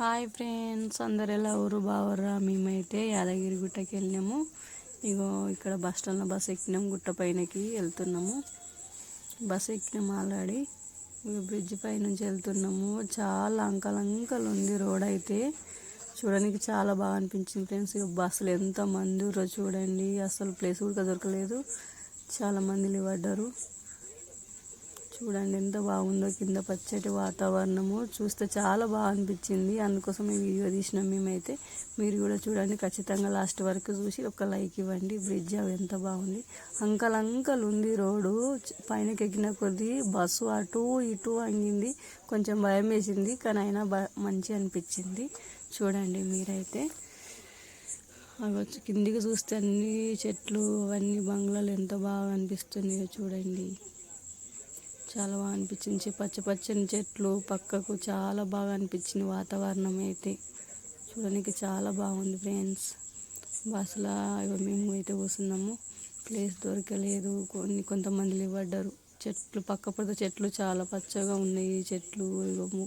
Hi friends అందరు ఎలా ఊరు బావర్రా? మేమైతే యాదగిరి గుట్టకి వెళ్ళినాము. ఇగో ఇక్కడ బస్ స్టాండ్లో బస్ ఎక్కినాము గుట్ట పైనకి వెళ్తున్నాము. బస్ ఎక్కినాము ఆల్రెడీ. ఇక బ్రిడ్జ్ పై నుంచి వెళ్తున్నాము. చాలా అంకల్ అంకల్ ఉంది రోడ్ అయితే. చూడడానికి చాలా బాగా అనిపించింది ఫ్రెండ్స్. ఇక బస్సులు ఎంత మంది చూడండి. అసలు ప్లేస్ కూడా దొరకలేదు. చాలా మంది పడ్డారు చూడండి ఎంత బాగుందో కింద పచ్చటి వాతావరణము. చూస్తే చాలా బాగా అనిపించింది. అందుకోసం ఈ వీడియో తీసినాం మేమైతే. మీరు కూడా చూడండి ఖచ్చితంగా లాస్ట్ వరకు చూసి ఒక లైక్ ఇవ్వండి. బ్రిడ్జ్ అవి ఎంత బాగుంది. అంకల్ అంకల్ ఉంది రోడ్డు. పైనకి ఎక్కిన కొద్దీ బస్సు అటు ఇటు అంగింది. కొంచెం భయం వేసింది కానీ అయినా బ మంచి అనిపించింది. చూడండి మీరైతే. అవి వచ్చి కిందికి చూస్తే అన్ని చెట్లు అవన్నీ బంగ్లాలు ఎంత బాగా అనిపిస్తున్నాయో చూడండి. చాలా బాగా అనిపించింది. పచ్చ పచ్చని చెట్లు పక్కకు చాలా బాగా అనిపించింది వాతావరణం అయితే. చూడడానికి చాలా బాగుంది ఫ్రెండ్స్. బస్సులో మేము అయితే కూర్చున్నాము. ప్లేస్ దొరకలేదు. కొన్ని కొంతమంది పడ్డారు చెట్లు పక్క పడితే చెట్లు చాలా పచ్చగా ఉన్నాయి. చెట్లు ఇవ్వము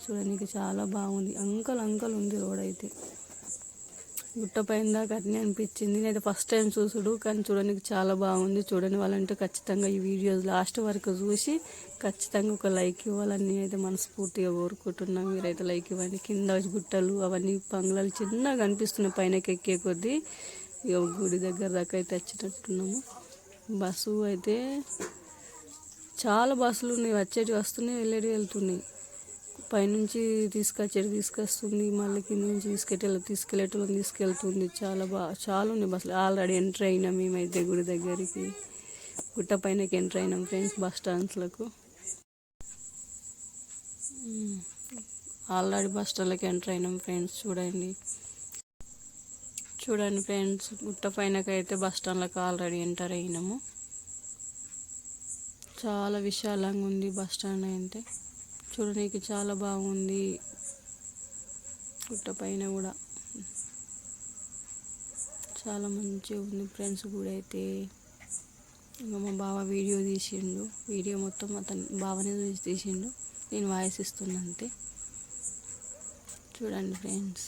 చూడడానికి చాలా బాగుంది. అంకల్ అంకల్ ఉంది రోడ్ అయితే. గుట్ట పైన దాకా అట్నే అనిపించింది. నేను ఫస్ట్ టైం చూసుడు కానీ చూడడానికి చాలా బాగుంది. చూడని వాళ్ళంటే ఖచ్చితంగా ఈ వీడియోస్ లాస్ట్ వరకు చూసి ఖచ్చితంగా ఒక లైక్ ఇవ్వాలని నేనైతే మనస్ఫూర్తిగా కోరుకుంటున్నాను. మీరైతే లైక్ ఇవ్వండి. కింద గుట్టలు అవన్నీ పంగ్లాలు చిన్నగా అనిపిస్తున్నాయి పైనకి ఎక్కే కొద్దీ ఇక గుడి దగ్గర దాకా అయితే వచ్చినట్టున్నాము బస్సు అయితే చాలా బస్సులు ఉన్నాయి. వచ్చేటి వస్తున్నాయి వెళ్ళేటి వెళ్తున్నాయి. పైనుంచి తీసుకొచ్చేది తీసుకొస్తుంది మళ్ళీ కింద నుంచి తీసుకెళ్ళి తీసుకెళ్ళేటోళ్ళని తీసుకెళ్తుంది. చాలా బాగా చాలా ఉన్నాయి బస్సులు. ఆల్రెడీ ఎంటర్ అయినాం మేమైతే గుడి దగ్గరికి. గుట్ట పైనకి ఎంటర్ అయినాం ఫ్రెండ్స్ బస్ స్టాండ్స్లకు. ఆల్రెడీ బస్ స్టాండ్లకి ఎంటర్ అయినాం ఫ్రెండ్స్ చూడండి. చూడండి ఫ్రెండ్స్ గుట్ట పైనకైతే బస్ స్టాండ్లకు ఆల్రెడీ ఎంటర్ అయినాము. చాలా విశాలంగా ఉంది బస్ స్టాండ్ అయితే. చూడడానికి చాలా బాగుంది. గుట్ట పైన కూడా. చాలా మంచిగా ఉంది ఫ్రెండ్స్ కూడా అయితే. ఇంకా మా బావ వీడియో తీసిండు. వీడియో మొత్తం అతను బావనే చూసి తీసిండు. నేను వాయిస్ ఇస్తున్నా అంతే. చూడండి ఫ్రెండ్స్.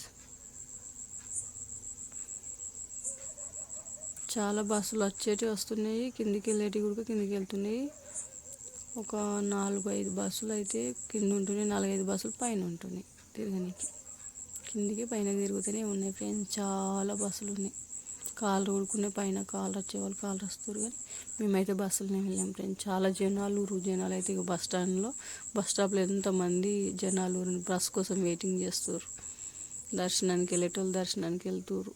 చాలా బస్సులు వచ్చేటి వస్తున్నాయి. కిందికి వెళ్ళేటి కూడా కిందికి వెళ్తున్నాయి. ఒక నాలుగు ఐదు బస్సులు అయితే కింద ఉంటున్నాయి నాలుగైదు బస్సులు పైన ఉంటున్నాయి తిరగనికి. కిందికి పైన తిరుగుతూనే ఉన్నాయి ఫ్రెండ్స్ చాలా బస్సులు ఉన్నాయి కాళ్ళు ఊడుకునే పైన కాళ్ళు వచ్చేవాళ్ళు కాళ్ళు వస్తారు కానీ మేమైతే బస్సులోనే వెళ్ళాం ఫ్రెండ్స్. చాలా జనాలు ఊరు జనాలు అయితే ఇక బస్ స్టాండ్లో బస్ స్టాప్లో ఎంతమంది జనాలు బస్ కోసం వెయిటింగ్ చేస్తారు దర్శనానికి వెళ్ళేటోళ్ళు దర్శనానికి వెళ్తున్నారు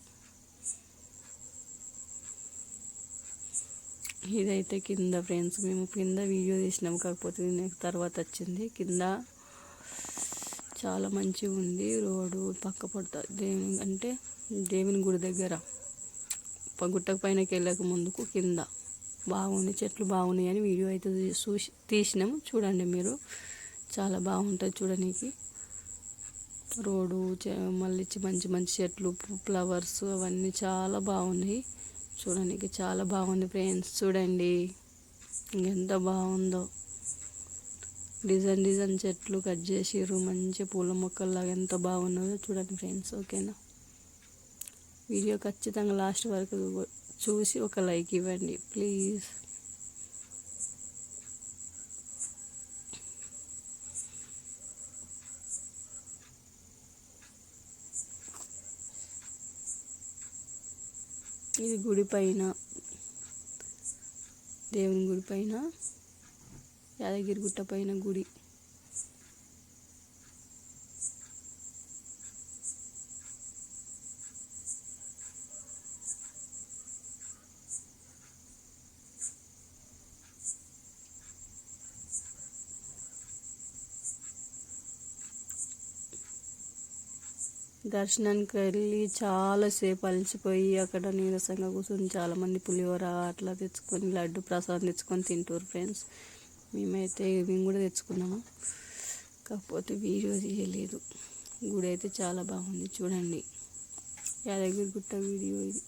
ఇదైతే కింద ఫ్రెండ్స్ మేము కింద వీడియో తీసినాము కాకపోతే నాకు తర్వాత వచ్చింది. కింద చాలా మంచిగా ఉంది. రోడ్డు పక్క పడతా దేవుని అంటే దేవుని గుడి దగ్గర. గుట్టకు పైనకి వెళ్ళక ముందుకు కింద. బాగుంది చెట్లు బాగున్నాయి అని వీడియో అయితే చూసి తీసినాము. చూడండి మీరు. చాలా బాగుంటుంది చూడడానికి రోడ్డు మళ్ళీ మంచి మంచి చెట్లు ఫ్లవర్స్ అవన్నీ చాలా బాగున్నాయి. చూడడానికి చాలా బాగుంది ఫ్రెండ్స్. చూడండి. ఎంత బాగుందో. డిజైన్ డిజైన్ చెట్లు కట్ చేసిర్రు. మంచి పూల మొక్కల్లాగా ఎంత బాగున్నదో చూడండి ఫ్రెండ్స్ ఓకేనా? వీడియో ఖచ్చితంగా లాస్ట్ వరకు చూసి ఒక లైక్ ఇవ్వండి. ప్లీజ్. ఇది గుడి పైన. దేవుని గుడి పైన యాదగిరిగుట్ట పైన గుడి. దర్శనానికి వెళ్ళి చాలాసేపు అలసిపోయి అక్కడ నీరసంగా కూర్చొని చాలామంది పులిహోర అట్లా తెచ్చుకొని లడ్డు ప్రసాదం తెచ్చుకొని తింటారు ఫ్రెండ్స్. మేమైతే మేము కూడా తెచ్చుకున్నాము. కాకపోతే వీడియో తీయలేదు. గుడి అయితే చాలా బాగుంది. చూడండి. యాదగిరి గుట్ట వీడియో ఇది.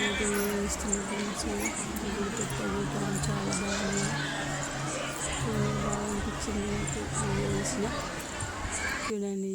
కనిపిస్తుంది ఫ్రెండ్స్ చాలా బాగుంది చాలా బాగా అనిపించింది నాకు చూడండి